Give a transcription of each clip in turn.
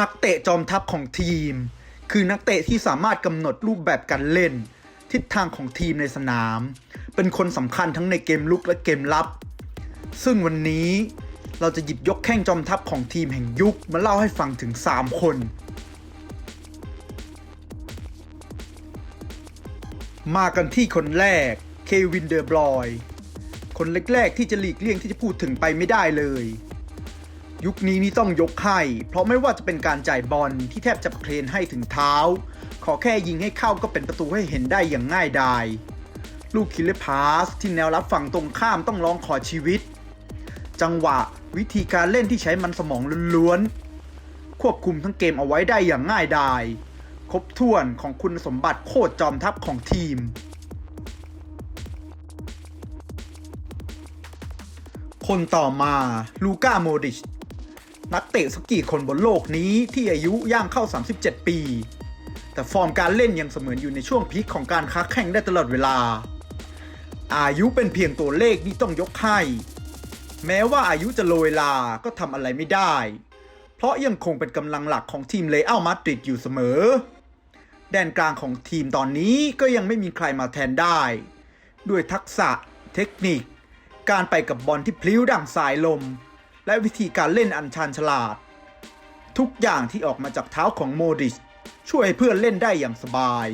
นักเตะจอมทัพของทีม คือนักเตะที่สามารถกำหนดรูปแบบการเล่น ทิศทางของทีมในสนาม เป็นคนสำคัญทั้งในเกมลุกและเกมรับ ซึ่งวันนี้เราจะหยิบยกแข้งจอมทัพของทีมแห่งยุคมาเล่าให้ฟังถึง 3 คน มากันที่คนแรก เควินเดอร์บรอย คนแรกๆที่จะหลีกเลี่ยงที่จะพูดถึงไปไม่ได้เลย ยุคนี้นี่ต้องยกให้ เพราะไม่ว่าจะเป็นการจ่ายบอลที่แทบจะเคลนให้ถึงเท้า ขอแค่ยิงให้เข้าก็เป็นประตูให้เห็นได้อย่างง่ายดาย ลูกคิลเลอร์พาสที่แนวรับฝั่งตรงข้ามต้องร้องขอชีวิต จังหวะวิธีการเล่นที่ใช้มันสมองล้วนๆ ควบคุมทั้งเกมเอาไว้ได้อย่างง่ายดาย ครบถ้วนของคุณสมบัติโคตรจอมทัพของทีมคนต่อมาลูก้าโมดิช นักเตะสกกี่คนบนโลกนี้ที่อายุย่างเข้า 37 ปี แต่ฟอร์มการเล่นยังเสมือนอยู่ในช่วงพีคของการค้าแข่งได้ตลอดเวลา อายุเป็นเพียงตัวเลขที่ต้องยกให้ แม้ว่าอายุจะโรยลา ก็ทำอะไรไม่ได้ เพราะยังคงเป็นกำลังหลักของทีมเลอัลมาดริดอยู่เสมอ แดนกลางของทีมตอนนี้ก็ยังไม่มีใครมาแทนได้ ด้วยทักษะ เทคนิค การไปกับบอลที่พลิ้วดั่งสายลม และวิธีการเล่นอันชาญฉลาด ทุกอย่างที่ออกมาจากเท้าของโมดิชช่วยให้เพื่อนเล่นได้อย่างสบาย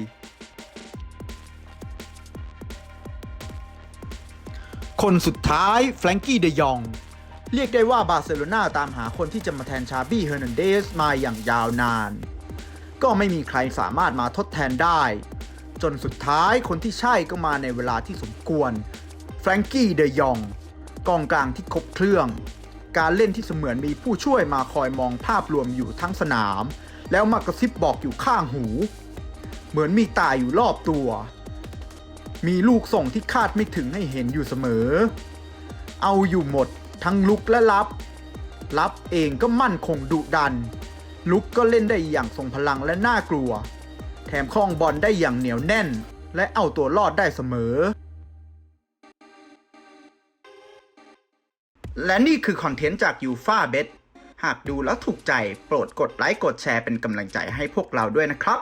คนสุดท้ายแฟรงกี้เดยอง เรียกได้ว่าบาร์เซโลนาตามหาคนที่จะมาแทนชาบี้เฮอร์นันเดสมาอย่างยาวนาน ก็ไม่มีใครสามารถมาทดแทนได้ จนสุดท้ายคนที่ใช่ก็มาในเวลาที่สมควรแฟรงกี้เดยองกองกลางที่ครบเครื่อง การเล่นที่เสมือนมีผู้ช่วยมาคอยมองภาพรวมอยู่ทั้งสนาม แล้วมากระซิบบอกอยู่ข้างหู เหมือนมีตาอยู่รอบตัว มีลูกส่งที่คาดไม่ถึงให้เห็นอยู่เสมอ เอาอยู่หมดทั้งลุกและรับ รับเองก็มั่นคงดุดัน ลุกก็เล่นได้อย่างทรงพลังและน่ากลัว แถมคล้องบอลได้อย่างเหนียวแน่น และเอาตัวรอดได้เสมอ และนี่คือคอนเทนต์จากยูฟาเบ t หากดูแล้วถูกใจโปรดกดไลค์กดแชร์เป็นกำลังใจให้พวกเราด้วยนะครับ